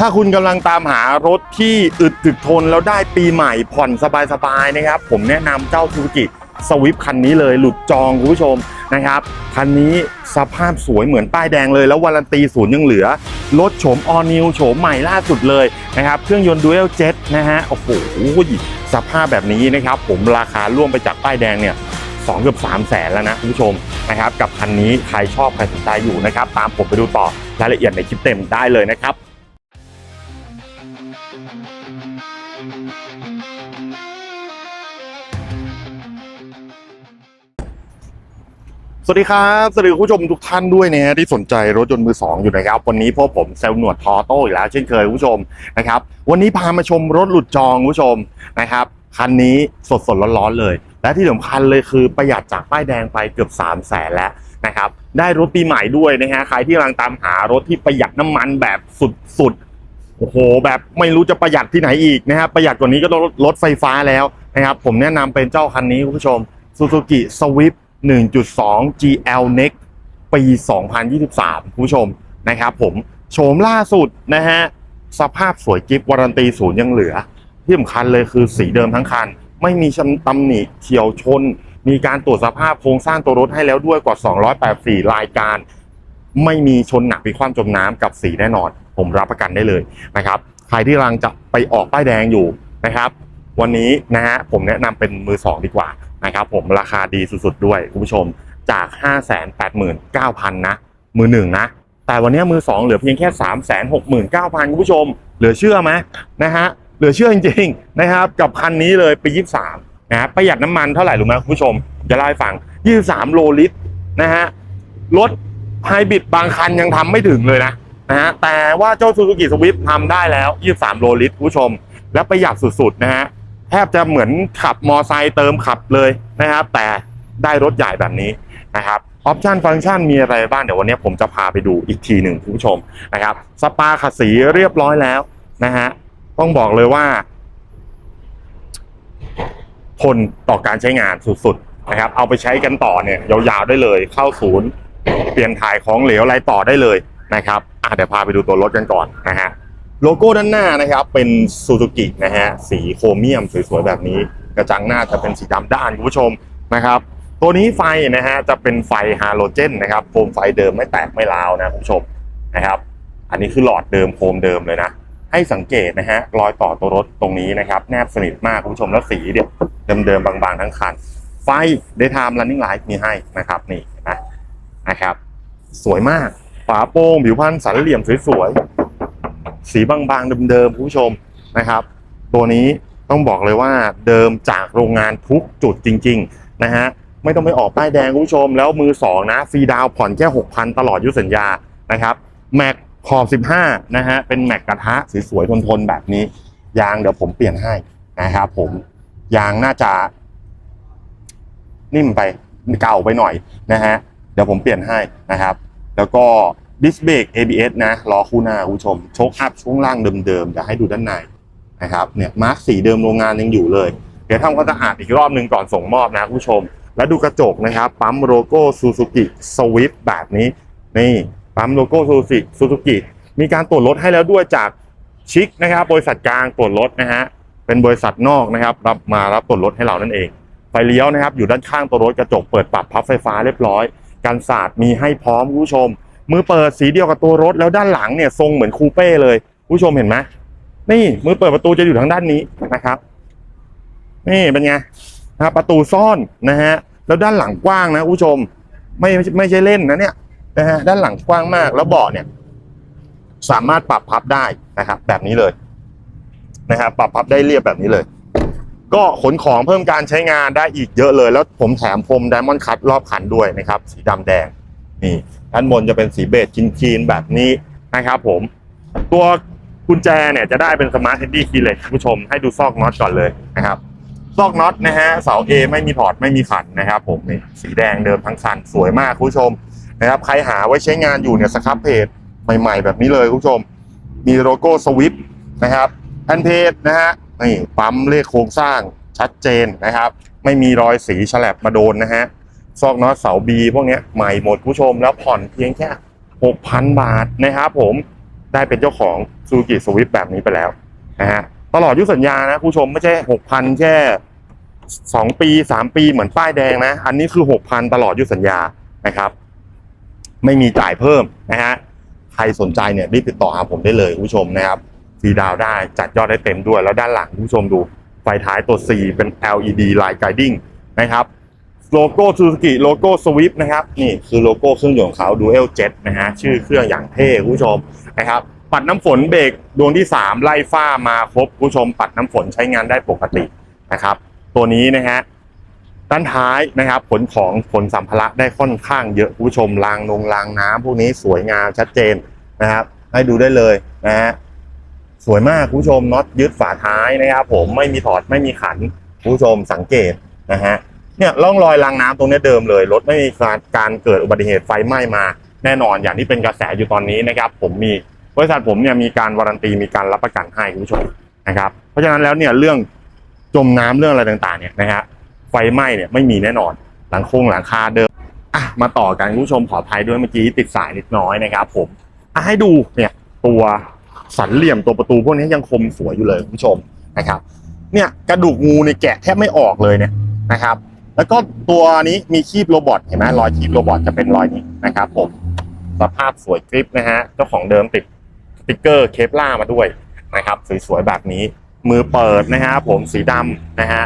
ถ้าคุณกำลังตามหารถที่อึดถึกทนแล้วได้ปีใหม่ผ่อนสบายๆนะครับ ผมแนะนำเจ้าซูซูกิสวิฟคันนี้เลยหลุดจองคุณผู้ชมนะครับคันนี้สภาพสวยเหมือนป้ายแดงเลย แล้ววารันตีศูนย์ยังเหลือรถโฉมออนิวโฉมใหม่ล่าสุดเลยนะครับเครื่องยนต์ดูเอลเจ็ตนะฮะโอ้โหสภาพแบบนี้นะครับ ผมราคาร่วมไปจากป้ายแดงเนี่ยสองเกือบสามแสนแล้วนะคุณผู้ชมนะครับ กับคันนี้ใครชอบใครสนใจอยู่นะครับ ตามผมไปดูต่อรายละเอียดในคลิปเต็มได้เลยนะครับ สวัสดีครับสวัสดีคุณผู้ชมทุกท่านด้วยนะฮะที่สนใจรถยนต์มือสองอยู่นะครับ วันนี้พวกผมเซลล์หนวดทอโต้อีกแล้วเช่นเคยคุณผู้ชมนะครับ วันนี้พามาชมรถหลุดจองคุณผู้ชมนะครับคันนี้สดสดร้อนๆเลย และที่สำคัญเลยคือประหยัดจากป้ายแดงไปเกือบ 3 0 0แสนแล้วนะครับ ได้รถปีใหม่ด้วยนะฮะใครที่กำลังตามหารถที่ประหยัดน้ำมันแบบสุดๆโอ้โห แบบไม่รู้จะประหยัดที่ไหนอีกนะครับประหยัดกว่านี้ก็รถรถไฟฟ้าแล้วนะครับ ผมแนะนำเป็นเจ้าคันนี้คุณผู้ชม Suzuki Swift 1.2 GL Next ปี 2023 คุณผู้ชมนะครับผมโฉมล่าสุดนะฮะสภาพสวยกิฟวารันตีศูนย์ยังเหลือ ที่สำคัญเลยคือสีเดิมทั้งคัน ไม่มีชำตำหนิเฉียวชน มีการตรวจสภาพโครงสร้างตัวรถให้แล้วด้วยกว่า 284 รายการ ไม่มีชนหนักพิความจมน้ำกับสีแน่นอน ผมรับประกันได้เลยนะครับใครที่กำลังจะไปออกป้ายแดงอยู่นะครับ วันนี้นะฮะผมแนะนำเป็นมือสองดีกว่า นะครับผมราคาดีสุดๆด้วยคุณผู้ชมจาก 589,000 นะ มือหนึ่งนะ แต่วันนี้มือสองเหลือเพียงแค่ 369,000 คุณผู้ชม เหลือเชื่อไหมนะฮะเหลือเชื่อจริงๆนะครับกับคันนี้เลยปี 23 นะฮะประหยัดน้ำมันเท่าไหร่รู้ไหมคุณผู้ชมจะเล่าให้ฟัง 23 โลลิตรนะฮะรถไฮบริดบางคันยังทำไม่ถึงเลยนะนะฮะแต่ว่าเจ้า Suzuki Swift ทำได้แล้ว 23 โลลิตรคุณผู้ชม และประหยัดสุดๆนะฮะ แทบจะเหมือนขับมอไซค์เติมขับเลยนะครับ แต่ได้รถใหญ่แบบนี้นะครับออปชันฟังก์ชันมีอะไรบ้างเดี๋ยววันนี้ผมจะพาไปดูอีกทีหนึ่งคุณผู้ชมนะครับสปาขัดสีเรียบร้อยแล้วนะฮะต้องบอกเลยว่าทนต่อการใช้งานสุดๆนะครับ เอาไปใช้กันต่อเนี่ยยาวๆได้เลย เข้าศูนย์ เปลี่ยนถ่ายของเหลวอะไรต่อได้เลยนะครับอะเดี๋ยวพาไปดูตัวรถกันก่อนนะฮะ โลโก้ด้านหน้านะครับเป็นซูซูกินะฮะสีโครเมียมสวยๆแบบนี้ กระจังหน้าจะเป็นสีดำด้านคุณผู้ชมนะครับ ตัวนี้ไฟนะฮะจะเป็นไฟฮาโลเจนนะครับโคมไฟเดิมไม่แตกไม่ร้าวนะคุณผู้ชมนะครับ อันนี้คือหลอดเดิมโคมเดิมเลยนะ ให้สังเกตนะฮะรอยต่อตัวรถตรงนี้นะครับ แนบสนิทมากคุณผู้ชมแล้วสีเดียเดิมๆบางๆทั้งคัน ไฟ Daytime Running Light มีให้นะครับนี่นะนะครับ สวยมากฝาโปร่งผิวพรรณสันเหลี่ยมสวยๆ สีบางๆเดิมๆคุณผู้ชมนะครับ ตัวนี้ต้องบอกเลยว่าเดิมจากโรงงานทุกจุดจริง ๆ นะฮะไม่ต้องไปออกป้ายแดงคุณผู้ชม แล้วมือสองนะฟรีดาวผ่อนแค่6,000ตลอดยุสัญญานะครับแม็กขอบ 15 นะฮะ เป็นแม็กกระทะสวยๆทนๆแบบนี้ ยางเดี๋ยวผมเปลี่ยนให้นะครับผม ยางน่าจะ นิ่มไปเก่าไปหน่อยนะฮะ เดี๋ยวผมเปลี่ยนให้นะครับ แล้วก็ ดิสเบรก ABS นะล้อคู่หน้าคุณผู้ชมโชคอัพช่วงล่างเดิมๆเดี๋ยวให้ดูด้านในนะครับเนี่ยมาร์กสีเดิมโรงงานยังอยู่เลย เดี๋ยวทำความสะอาดอีกรอบหนึ่งก่อนส่งมอบนะคุณผู้ชม แล้วดูกระจกนะครับ ปั๊มโลโก้ซูซูกิสวิฟแบบนี้ นี่ปั๊มโลโก้ซูซูกิซูซูกิมีการตรวจรถให้แล้วด้วยจากชิคนะครับ บริษัทกลางตรวจรถนะฮะเป็นบริษัทนอกนะครับ รับมารับตรวจรถให้เรานั่นเองไฟเลี้ยวนะครับ อยู่ด้านข้างตัวรถกระจกเปิดปรับพับไฟฟ้าเรียบร้อยกันศาสตร์มีให้พร้อมคุณผู้ชม มือเปิดสีเดียวกับตัวรถแล้วด้านหลังเนี่ยทรงเหมือนคูเป้เลย ผู้ชมเห็นไหมนี่มือเปิดประตูจะอยู่ทางด้านนี้นะครับ นี่เป็นไงนะประตูซ่อนนะฮะแล้วด้านหลังกว้างนะผู้ชม ไม่ไม่ใช่เล่นนะเนี่ยนะฮะด้านหลังกว้างมากแล้วเบาะเนี่ย สามารถปรับพับได้นะครับ แบบนี้เลยนะครับปรับพับได้เรียบแบบนี้เลย ก็ขนของเพิ่มการใช้งานได้อีกเยอะเลย แล้วผมแถมพรมไดมอนด์คัตรอบคันด้วยนะครับ สีดำแดงนี่ ด้านบนจะเป็นสีเบจคีนๆแบบนี้นะครับผม ตัวกุญแจเนี่ยจะได้เป็นสมาร์ทเฮดดี้คีย์เล็กผู้ชมให้ดูซอกน็อตก่อนเลยนะครับซอกน็อตนะฮะเสา A ไม่มีถอดไม่มีขันนะครับผมนี่สีแดงเดิมทั้งคันสวยมากคุณผู้ชมนะครับใครหาไว้ใช้งานอยู่เนี่ยสครับเพจใหม่ ๆ แบบนี้เลยคุณผู้ชม มีโลโก้สวิฟนะครับแผ่นเพจนะฮะนี่ปั๊มเลขโครงสร้างชัดเจนนะครับ ไม่มีรอยสีฉลับมาโดนนะฮะ ซอกน็อตเสาบีพวกนี้ใหม่หมดผู้ชมแล้วผ่อนเพียงแค่6,000บาทนะครับผมได้เป็นเจ้าของซูกิสวิฟแบบนี้ไปแล้วนะฮะตลอดยุสัญญานะผู้ชมไม่ใช่หกพันแค่สองปีสามปีเหมือนป้ายแดงนะ อันนี้คือหกพันตลอดยุสัญญานะครับ ไม่มีจ่ายเพิ่มนะฮะใครสนใจเนี่ยรีบติดต่อหาผมได้เลยผู้ชมนะครับฟรีดาวได้จัดยอดได้เต็มด้วย แล้วด้านหลังผู้ชมดูไฟท้ายตัว C เป็น LED Line Guiding นะครับ โลโก้ซูซูกิโลโก้สวิฟนะครับนี่คือโลโก้เครื่องยนต์ของเขา Dual Jet นะฮะชื่อเครื่องอย่างเท่คุณผู้ชมนะครับ ปัดน้ำฝนเบรกดวงที่ 3 ไล่ฟ้ามาครบคุณผู้ชม ปัดน้ำฝนใช้งานได้ปกตินะครับ ตัวนี้นะฮะด้านท้ายนะครับขนของขนสัมภาระได้ค่อนข้างเยอะคุณผู้ชมรางนงรางน้ำพวกนี้สวยงามชัดเจนนะครับ ให้ดูได้เลยนะฮะสวยมากคุณผู้ชมน็อตยึดฝาท้ายนะครับ ผมไม่มีถอดไม่มีขันคุณผู้ชมสังเกตนะฮะ เนี่ยร่องรอยรางน้ำตรงนี้เดิมเลยรถไม่มีการการเกิดอุบัติเหตุไฟไหม้มา แน่นอนอย่างที่เป็นกระแสอยู่ตอนนี้นะครับ ผมมีบริษัทผมเนี่ยมีการวารันตีมีการรับประกันให้คุณผู้ชมนะครับ เพราะฉะนั้นแล้วเนี่ยเรื่องจมน้ำเรื่องอะไรต่างๆเนี่ยนะฮะไฟไหม้เนี่ยไม่มีแน่นอน หลังโครงหลังคาเดิมอะมาต่อกันคุณผู้ชมขออภัยด้วยเมื่อกี้ติดสายนิดน้อยนะครับผมอะให้ดูเนี่ยตัวสันเหลี่ยมตัวประตูพวกนี้ยังคมสวยอยู่เลยคุณผู้ชมนะครับ เนี่ยกระดูกงูเนี่ยแกะแทบไม่ออกเลยเนี่ยนะครับ แล้วก็ตัวนี้มีคีบโรบอทเห็นไหมรอยคีบโรบอทจะเป็นรอยนี้นะครับผมสภาพสวยกริปนะฮะเจ้าของเดิมติดสติกเกอร์เคปล่ามาด้วยนะครับสวยๆแบบนี้ มือเปิดนะฮะผมสีดำนะฮะ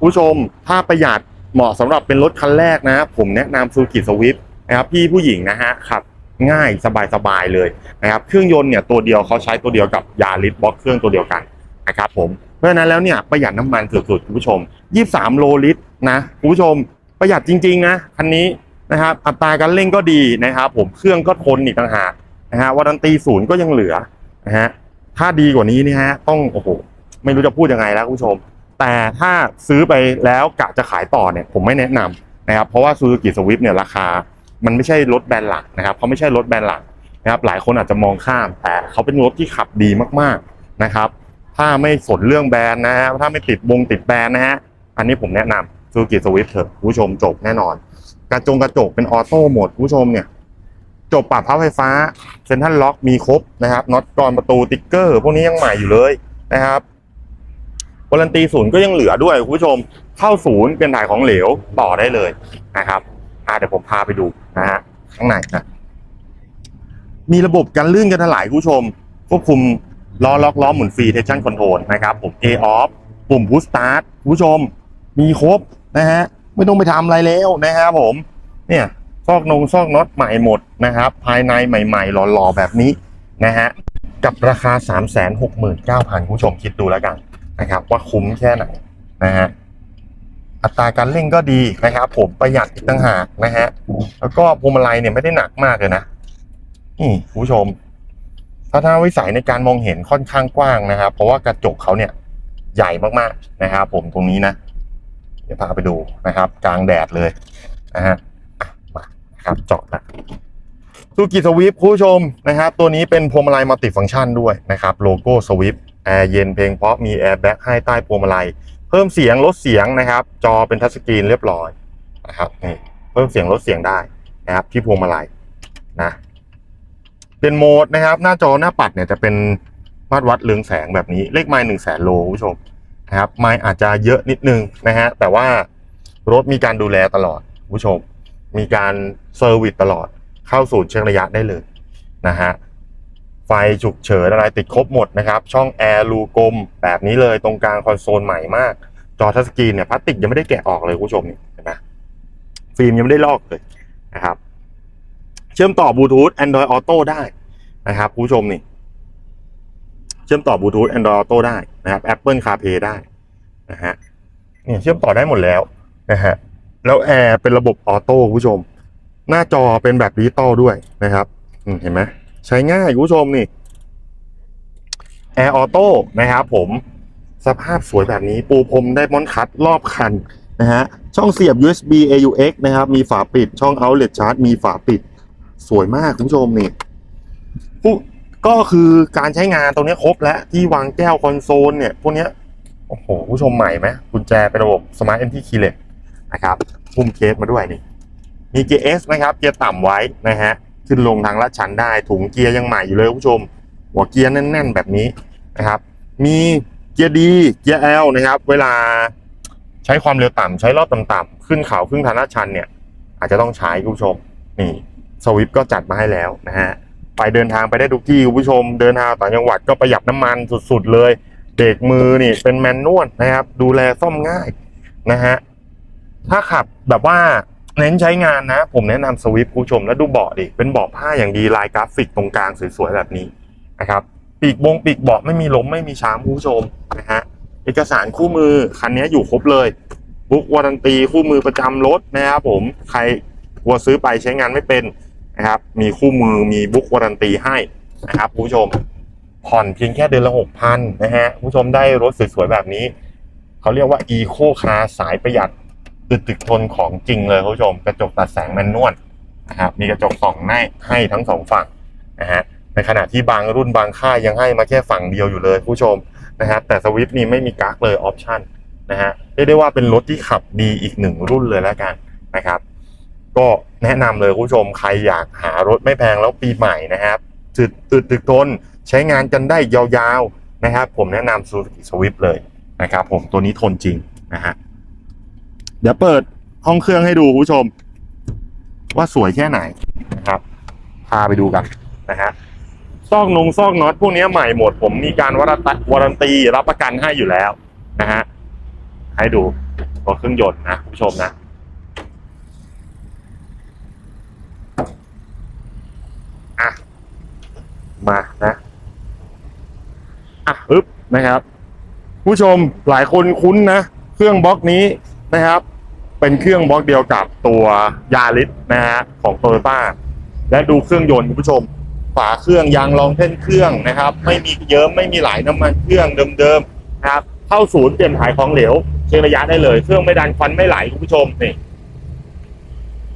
ผู้ชมถ้าประหยัดเหมาะสำหรับเป็นรถคันแรกนะ ผมแนะนำซูกิสวิฟนะครับพี่ผู้หญิงนะฮะขับง่ายสบายๆเลยนะครับเครื่องยนต์เนี่ยตัวเดียวเขาใช้ตัวเดียวกับยาริสบล็อกเครื่องตัวเดียวกันนะครับผมเพราะฉะนั้นแล้วเนี่ยประหยัดน้ำมันสุดๆคุณผู้ชม 23 โลลิตร นะคุณผู้ชมประหยัดจริง ๆ นะคันนี้นะครับอัตราการเร่งก็ดีนะครับ ผมเครื่องก็ทนอีกต่างหากนะฮะวารันตีศูนย์ก็ยังเหลือนะฮะถ้าดีกว่านี้นี่ฮะต้องโอ้โหไม่รู้จะพูดยังไงแล้วคุณผู้ชม แต่ถ้าซื้อไปแล้วกะจะขายต่อเนี่ยผมไม่แนะนำนะครับเพราะว่าซูซูกิสวิฟเนี่ยราคา มันไม่ใช่รถแบรนด์หลักนะครับเขาไม่ใช่รถแบรนด์หลักนะครับหลายคนอาจจะมองข้าม แต่เขาเป็นรถที่ขับดีมากๆนะครับ ถ้าไม่สนเรื่องแบรนด์นะฮะถ้าไม่ติดวงติดแบรนด์นะฮะอันนี้ผมแนะนำ ซูซูกิสวิฟเถอะผู้ชมจบแน่นอน กระจงกระจกเป็นออโต้โหมดผู้ชมเนี่ย จบปรับพับไฟฟ้าเซ็นทรัลล็อกมีครบนะครับน็อตกรอนประตูติ๊กเกอร์ พวกนี้ยังใหม่อยู่เลยนะครับวารันตีศูนย์ก็ยังเหลือด้วยคุณผู้ชมเข้าศูนย์เป็นถ่ายของเหลวต่อได้เลยนะครับอ่าเดี๋ยวผมพาไปดูนะฮะข้างในนะมีระบบการลื่นกันถลายคุณผู้ชม ควบคุมล้อล็อกล้อหมุนฟรี traction control นะครับผม A off ปุ่ม push start คุณผู้ชม มีครบ นะฮะไม่ต้องไปทำอะไรแล้วนะครับผม เนี่ยซอกนงซอกน็อตใหม่หมดนะครับ ภายในใหม่ๆหล่อๆแบบนี้นะฮะกับราคา 369,000คุณผู้ชมคิดดูแล้วกันนะครับ ว่าคุ้มแค่ไหนนะฮะอัตราการเร่งก็ดีนะครับ ผมประหยัดอีกต่างหากนะฮะแล้วก็พวงมาลัยเนี่ยไม่ได้หนักมากเลยนะนี่คุณผู้ชมทัศนวิสัยในการมองเห็นค่อนข้างกว้างนะครับ เพราะว่ากระจกเขาเนี่ยใหญ่มากๆนะครับ ผมตรงนี้นะ ดี๋ยวพาไปดูนะครับ กลางแดดเลยนะฮะมาครับเจาะละซูกิสวิฟผู้ชมนะครับ ตัวนี้เป็นพวงมาลัยมัลติฟังก์ชันด้วยนะครับ โลโก้สวิฟแอร์เย็นเพลงเพราะมีแอร์แบ็กให้ใต้พวงมาลัย เพิ่มเสียงลดเสียงนะครับ จอเป็นทัชสกรีนเรียบร้อยนะครับนี่เพิ่มเสียงลดเสียงได้นะครับ ที่พวงมาลัยนะเป็นโหมดนะครับ หน้าจอหน้าปัดเนี่ยจะเป็นมาตรวัดเรืองแสงแบบนี้เลขไมล์หนึ่งแสนโลคุณผู้ชม นะครับไมล์อาจจะเยอะนิดนึงนะฮะแต่ว่ารถมีการดูแลตลอดผู้ชม มีการเซอร์วิสตลอดเข้าสู่เช็คระยะได้เลยนะฮะไฟฉุกเฉินอะไรติดครบหมดนะครับ ช่องแอร์รูกลมแบบนี้เลยตรงกลางคอนโซลใหม่มาก จอทัชสกรีนเนี่ยพลาสติกยังไม่ได้แกะออกเลยผู้ชมนี่เห็นไหมฟิล์มยังไม่ได้ลอกเลยนะครับ เชื่อมต่อบลูทูธ Android Auto ได้นะครับผู้ชมนี่ ชื่อมต่อบลูทูธ Android Auto ได้นะครับ Apple CarPlay ได้นะฮะเนี่ยเชื่อมต่อได้หมดแล้วนะฮะแล้วแอร์เป็นระบบออโต้คุณผู้ชม หน้าจอเป็นแบบดิจิตอลด้วยนะครับเห็นไหมใช้ง่ายคุณผู้ชมนี่ Air Auto นะครับผมสภาพสวยแบบนี้ปูพรมได้มอนคัดรอบคันนะฮะช่องเสียบ USB AUX นะครับ มีฝาปิดช่อง Outlet Charge มีฝาปิด สวยมากคุณผู้ชมนี่ ก็คือการใช้งานตรงนี้ครบแล้วที่วางแก้วคอนโซลเนี่ยพวกนี้โอ้โหผู้ชมใหม่ไหมกุญแจเป็นระบบ Smart Entry Keyless นะครับพุ่มเคสมาด้วยนี่มี GS นะครับ เกียร์ต่ำไว้นะฮะขึ้นลงทางลาดชันได้ถุงเกียร์ยังใหม่อยู่เลยผู้ชม หัวเกียร์แน่น ๆ แบบนี้นะครับ มีเกียร์ดีเกียร์ L นะครับ เวลาใช้ความเร็วต่ำใช้รอบต่ำๆขึ้นเขาขึ้นทางลาดชันเนี่ย อาจจะต้องใช้ผู้ชมนี่สวิฟก็จัดมาให้แล้วนะฮะ ไปเดินทางไปได้ทุกที่คุณผู้ชมเดินทางต่างจังหวัดก็ประหยัดน้ำมันสุดๆเลยเบรกมือนี่เป็นแมนนวลนะครับ ดูแลซ่อมง่ายนะฮะถ้าขับแบบว่าเน้นใช้งานนะ ผมแนะนำสวิฟคุณผู้ชมแล้วดูเบาะดิเป็นเบาะผ้าอย่างดีลายกราฟิกตรงกลางสวยๆแบบนี้นะครับปีกบงปีกเบาะไม่มีล้มไม่มีช้ำคุณผู้ชมนะฮะเอกสารคู่มือคันนี้อยู่ครบเลยบุ๊กวารันตีคู่มือประจำรถนะครับผมใครกลัวซื้อไปใช้งานไม่เป็น นะครับ มีคู่มือมีบุ๊กวารันตีให้นะครับคุณผู้ชมผ่อนเพียงแค่เดือนละหกพันนะฮะคุณผู้ชมได้รถสวยๆแบบนี้ เขาเรียกว่าอีโคคาร์สายประหยัดตึกตึกทนของจริงเลยคุณผู้ชม กระจกตัดแสงแมนนวลนะครับมีกระจกสองให้าให้ทั้งสองฝั่งนะฮะในขณะที่บางรุ่นบางค่ายยังให้มาแค่ฝั่งเดียวอยู่เลยผู้ชมนะฮะแต่สวิฟนี่ไม่มีกั๊กเลยออปชั่นนะฮะเรียกได้ว่าเป็นรถที่ขับดีอีกหนึ่งรุ่นเลยแล้วกันนะครับ ก็แนะนำเลยคุณผู้ชมใครอยากหารถไม่แพงแล้วปีใหม่นะครับตึกตึกตึกทนใช้งานกันได้ยาวๆนะครับ ผมแนะนำซูซูกิสวิฟเลยนะครับ ผมตัวนี้ทนจริงนะฮะเดี๋ยวเปิดห้องเครื่องให้ดูคุณผู้ชม ว่าสวยแค่ไหนนะครับพาไปดูกันนะฮะซอกนงซอกน็อตพวกนี้ใหม่หมด ผมมีการวารันตวารันตีรับประกันให้อยู่แล้วนะฮะให้ดูตัวเครื่องยนต์นะคุณผู้ชมนะ อะ มานะอะอึ๊บนะครับ ผู้ชมหลายคนคุ้นนะ เครื่องบล็อกนี้นะครับ เป็นเครื่องบล็อกเดียวกับตัวยาริสนะฮะของโตโยต้าและดูเครื่องยนต์คุณผู้ชม ฝาเครื่องยางรองเท่นเครื่องนะครับ ไม่มีเยิ้มไม่มีไหลน้ำมันเครื่องเดิมๆนะครับ เข้าศูนย์เปลี่ยนถ่ายของเหลวเช็คระยะได้เลย เครื่องไม่ดันควันไม่ไหลคุณผู้ชมนี่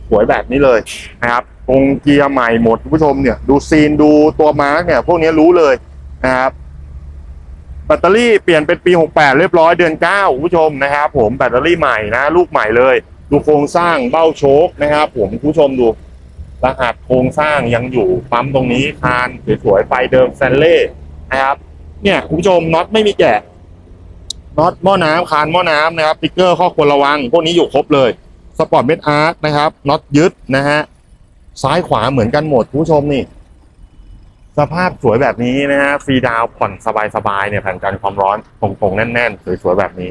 สวยแบบนี้เลยนะครับ ตรงเกียร์ใหม่หมดคุณผู้ชมเนี่ยดูซีนดูตัวมาร์กเนี่ย พวกนี้รู้เลยนะครับแบตเตอรี่เปลี่ยนเป็นปี 68 เรียบร้อยเดือน9คุณผู้ชมนะครับผมแบตเตอรี่ใหม่นะ ลูกใหม่เลย ดูโครงสร้างเบ้าโชคนะครับผมคุณผู้ชมดูรหัสโครงสร้างยังอยู่ปั๊มตรงนี้คานสวยๆไฟเดิมแซนเล่นะครับเนี่ยคุณผู้ชมน็อตไม่มีแกะน็อตหม้อน้ำคานหม้อน้ำนะครับติ๊กเกอร์ข้อควรระวัง พวกนี้อยู่ครบเลยสปอร์ตเมดอาร์ตนะครับน็อตยึดนะฮะ ซ้ายขวาเหมือนกันหมดคุณผู้ชมนี่ สภาพสวยแบบนี้นะฮะฟรีดาวผ่อนสบายๆเนี่ยแผ่นกันความร้อนตรงๆแน่นๆสวยๆแบบนี้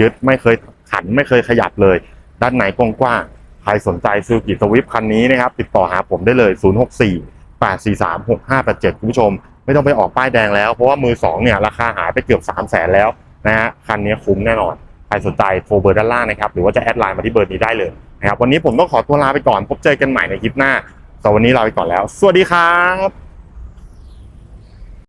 ยึดไม่เคยขันไม่เคยขยับเลย ด้านไหนกว้างๆใครสนใจซื้อกิสวิฟคันนี้นะครับ ติดต่อหาผมได้เลย 064 843 6587คุณผู้ชม ไม่ต้องไปออกป้ายแดงแล้วเพราะว่ามือสองเนี่ยราคาหายไปเกือบ3 0 0แสนแล้วนะฮะคันนี้คุ้มแน่นอน ครสนใจโทรเบอร์ด้านล่างนะครับ หรือว่าจะแอดไลน์มาที่เบอร์นี้ได้เลยนะครับ วันนี้ผมต้องขอตัวลาไปก่อน พบเจอกันใหม่ในคลิปหน้าสำหรับวันนี้ลาไปก่อนแล้ว สวัสดีครับ